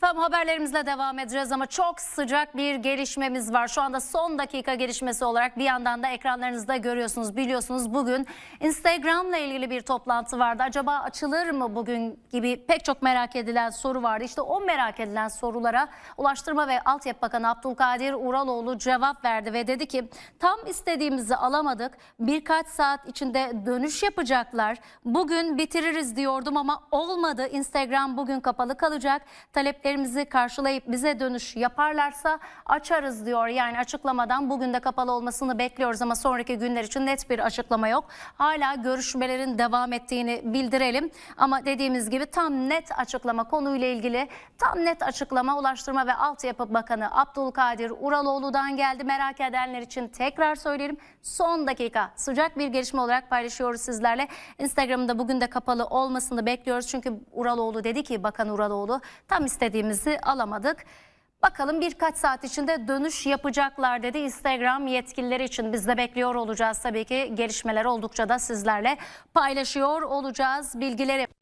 Efendim haberlerimizle devam edeceğiz ama çok sıcak bir gelişmemiz var. Şu anda son dakika gelişmesi olarak bir yandan da ekranlarınızda görüyorsunuz. Biliyorsunuz bugün Instagram'la ilgili bir toplantı vardı. Acaba açılır mı bugün gibi pek çok merak edilen soru vardı. İşte o merak edilen sorulara Ulaştırma ve Altyapı Bakanı Abdülkadir Uraloğlu cevap verdi ve dedi ki tam istediğimizi alamadık. Birkaç saat içinde dönüş yapacaklar. Bugün bitiririz diyordum ama olmadı. Instagram bugün kapalı kalacak. Taleplerimizi karşılayıp bize dönüş yaparlarsa açarız diyor. Yani açıklamadan bugün de kapalı olmasını bekliyoruz ama sonraki günler için net bir açıklama yok. Hala görüşmelerin devam ettiğini bildirelim. Ama dediğimiz gibi tam net açıklama konuyla ilgili tam net açıklama Ulaştırma ve Altyapı Bakanı Abdülkadir Uraloğlu'dan geldi. Merak edenler için tekrar söyleyelim. Son dakika sıcak bir gelişme olarak paylaşıyoruz sizlerle. Instagram'da bugün de kapalı olmasını bekliyoruz. Çünkü Uraloğlu dedi ki Bakan Uraloğlu tam istediğimizi alamadık. Bakalım birkaç saat içinde dönüş yapacaklar dedi Instagram yetkilileri için. Biz de bekliyor olacağız tabii ki gelişmeler oldukça da sizlerle paylaşıyor olacağız bilgileri.